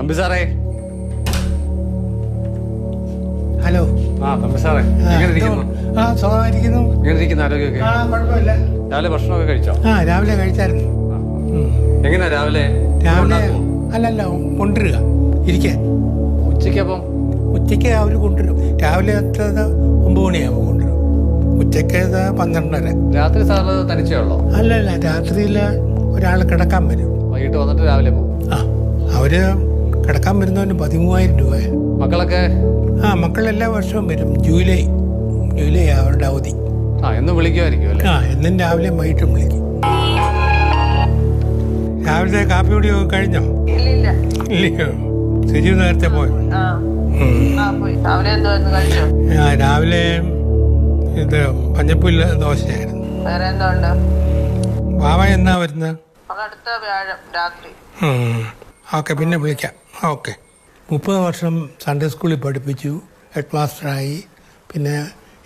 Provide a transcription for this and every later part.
തമ്പി സാറേ. ഹലോ. ആ തമ്പി സാറേ ആ, എങ്ങനെ ഇരിക്കുന്നു. ആ സുഖമായിരിക്കുന്നു എങ്ങനെ ഇരിക്കുന്നു ആരോഗ്യമൊക്കെ? ആ കുഴപ്പമില്ല. രാവിലെ ഭക്ഷണമൊക്കെ കഴിച്ചോ? ആ രാവിലെ കഴിച്ചായിരുന്നു. എങ്ങനെയാ രാവിലെ? രാവിലെ? അല്ലല്ല കൊണ്ടുവരിക. ഉച്ചയ്ക്ക് ഉച്ചയ്ക്കപ്പം ഉച്ചയ്ക്ക് അവർ കൊണ്ടുവരും. രാവിലെ ഒമ്പത് മണിയാകുമ്പോൾ കൊണ്ടുവരും. ഉച്ചയ്ക്ക് പന്ത്രണ്ടര. രാത്രി സാറ് തനിച്ചേ ഉള്ളോ? അല്ലല്ല രാത്രിയിൽ ഒരാൾ കിടക്കാൻ വരും. വൈകിട്ട് വന്നിട്ട് രാവിലെ പോകും. ആ അവർ കിടക്കാൻ വരുന്നവന് പതിമൂവായിരം രൂപ മക്കളൊക്കെ? ആ മക്കൾ എല്ലാ വർഷവും വരും. ജൂലൈ ജൂലൈ അവരുടെ അവധി. ആ എന്നും വിളിക്കുമായിരിക്കും അല്ലേ? ആ എന്നും രാവിലെ വൈകിട്ടും വിളിക്കും. രാവിലത്തെ കാപ്പി കൂടി കഴിഞ്ഞോ? ഇല്ലയോ? ശരി നേരത്തെ പോയോ? ആ. ആ പോയി. രാവിലെ എന്തോന്ന് ആ, രാവിലെ ഇത് പഞ്ഞപ്പുല്ല ദോശയായിരുന്നു. ബാബ എന്നാ വരുന്നത് രാത്രി. ഓക്കെ പിന്നെ വിളിക്കാം. ഓക്കെ. മുപ്പത് വർഷം സൺഡേ സ്കൂളിൽ പഠിപ്പിച്ചു. ഹെഡ് മാസ്റ്ററായി പിന്നെ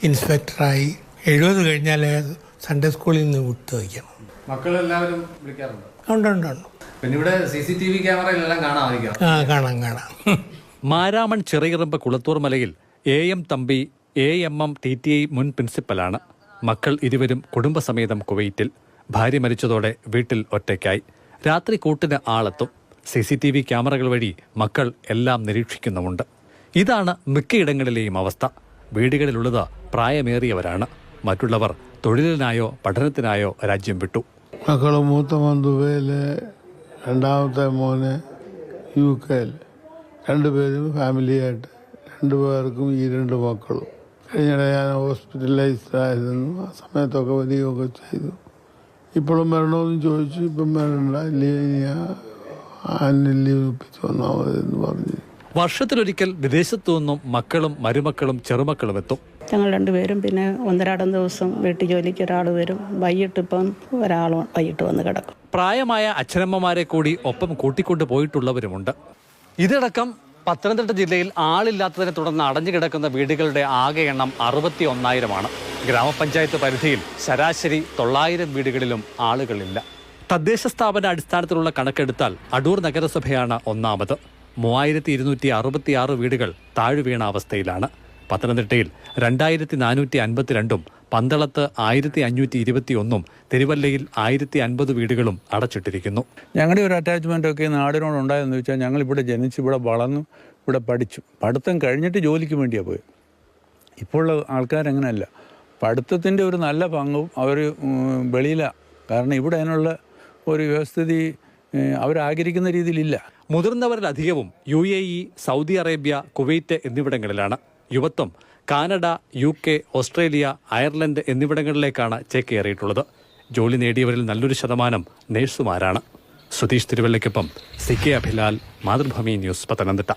ഇൻസ്പെക്ടറായി എഴുപത് കഴിഞ്ഞാൽ സൺഡേ സ്കൂളിൽ നിന്ന് വിട്ടു വയ്ക്കണം മക്കളെല്ലാവരും വിളിക്കാറുണ്ട്? ഉണ്ട് ഉണ്ട് ഉണ്ട്. പിന്നെ ഇവിടെ സി സി ടി വി ക്യാമറയിലെല്ലാം കാണാമായിരിക്കാം ആ കാണാം കാണാം. Maramon Cheriyarambu Kulathoor Malayil A M Thampi A M M T T I മുൻ പ്രിൻസിപ്പലാണ് മക്കൾ ഇരുവരും കുടുംബസമേതം കുവൈറ്റിൽ. ഭാര്യ മരിച്ചതോടെ വീട്ടിൽ ഒറ്റയ്ക്കായി. രാത്രി കൂട്ടിന് ആളെത്തും. സി സി ടി വി ക്യാമറകൾ വഴി മക്കൾ എല്ലാം നിരീക്ഷിക്കുന്നുമുണ്ട്. ഇതാണ് മിക്കയിടങ്ങളിലെയും അവസ്ഥ. വീടുകളിലുള്ളത് പ്രായമേറിയവരാണ്. മറ്റുള്ളവർ തൊഴിലിനായോ പഠനത്തിനായോ രാജ്യം വിട്ടു. മക്കൾ മൂത്ത മോൻ രണ്ടാമത്തെ മോന് യു കെയിൽ. രണ്ടുപേരും ഫാമിലിയായിട്ട് രണ്ടുപേർക്കും ഈ രണ്ട് മക്കളും. കഴിഞ്ഞിടെ ഞാൻ ഹോസ്പിറ്റലൈസ്ഡ് ആയിരുന്നു ആ സമയത്തൊക്കെ വരികയൊക്കെ ചെയ്തു. ഇപ്പോഴും വരണമെന്ന് ചോദിച്ചു. ഇപ്പം വരണ്ട. ഇല്ലെങ്കിൽ ആന്യൽ ലീവ് ഒപ്പിച്ച് വന്നാൽ മതി എന്ന് പറഞ്ഞു. വർഷത്തിലൊരിക്കൽ വിദേശത്തു നിന്നും മക്കളും മരുമക്കളും ചെറുമക്കളും എത്തും. ഞങ്ങൾ രണ്ടുപേരും പിന്നെ ഒന്നരാടം ദിവസം വീട്ടു ജോലിക്ക് ഒരാൾ വരും. വൈകിട്ട് ഇപ്പം ഒരാൾ വൈകിട്ട് വന്ന് കിടക്കും. പ്രായമായ അച്ഛനമ്മമാരെ കൂടി ഒപ്പം കൂട്ടിക്കൊണ്ടു പോയിട്ടുള്ളവരുമുണ്ട്. ഇതിടക്കം പത്തനംതിട്ട ജില്ലയിൽ ആളില്ലാത്തതിനെ തുടർന്ന് അടഞ്ഞു കിടക്കുന്ന വീടുകളുടെ ആകെ എണ്ണം അറുപത്തി ഒന്നായിരമാണ് ഗ്രാമപഞ്ചായത്ത് പരിധിയിൽ ശരാശരി തൊള്ളായിരം വീടുകളിലും ആളുകളില്ല. തദ്ദേശ സ്ഥാപന അടിസ്ഥാനത്തിലുള്ള കണക്കെടുത്താൽ അടൂർ നഗരസഭയാണ് ഒന്നാമത്. മൂവായിരത്തി ഇരുന്നൂറ്റി അറുപത്തിയാറ് വീടുകൾ താഴ്വീണ അവസ്ഥയിലാണ്. പത്തനംതിട്ടയിൽ രണ്ടായിരത്തി നാനൂറ്റി അൻപത്തിരണ്ടും പന്തളത്ത് ആയിരത്തി അഞ്ഞൂറ്റി ഇരുപത്തി ഒന്നും തിരുവല്ലയിൽ ആയിരത്തി അൻപത് വീടുകളും അടച്ചിട്ടിരിക്കുന്നു. ഞങ്ങളുടെ ഒരു അറ്റാച്ച്മെന്റ് ഒക്കെ നാടിനോട് ഉണ്ടായെന്ന് വെച്ചാൽ ഞങ്ങൾ ഇവിടെ ജനിച്ച് ഇവിടെ വളർന്നു ഇവിടെ പഠിച്ചു. പഠിത്തം കഴിഞ്ഞിട്ട് ജോലിക്ക് വേണ്ടിയാണ് പോയത് ഇപ്പോൾ ആൾക്കാരങ്ങനെയല്ല പഠിത്തത്തിന്റെ ഒരു നല്ല പങ്കും അവർ വെളിയിലാണ് കാരണം ഇവിടെ അതിനുള്ള ഒരു വ്യവസ്ഥിതി അവരാഗ്രഹിക്കുന്ന രീതിയിലില്ല. മുതിർന്നവരിലധികവും U A E Saudi Arabia Kuwait എന്നിവിടങ്ങളിലാണ്. യുവത്വം Canada U K Australia Ireland എന്നിവിടങ്ങളിലേക്കാണ് ചേക്കേറിയിട്ടുള്ളത്. ജോലി നേടിയവരിൽ നല്ലൊരു ശതമാനം നേഴ്സുമാരാണ്. Sudheesh തിരുവല്ലയ്ക്കൊപ്പം C K Abhilal Mathrubhumi news Pathanamthitta.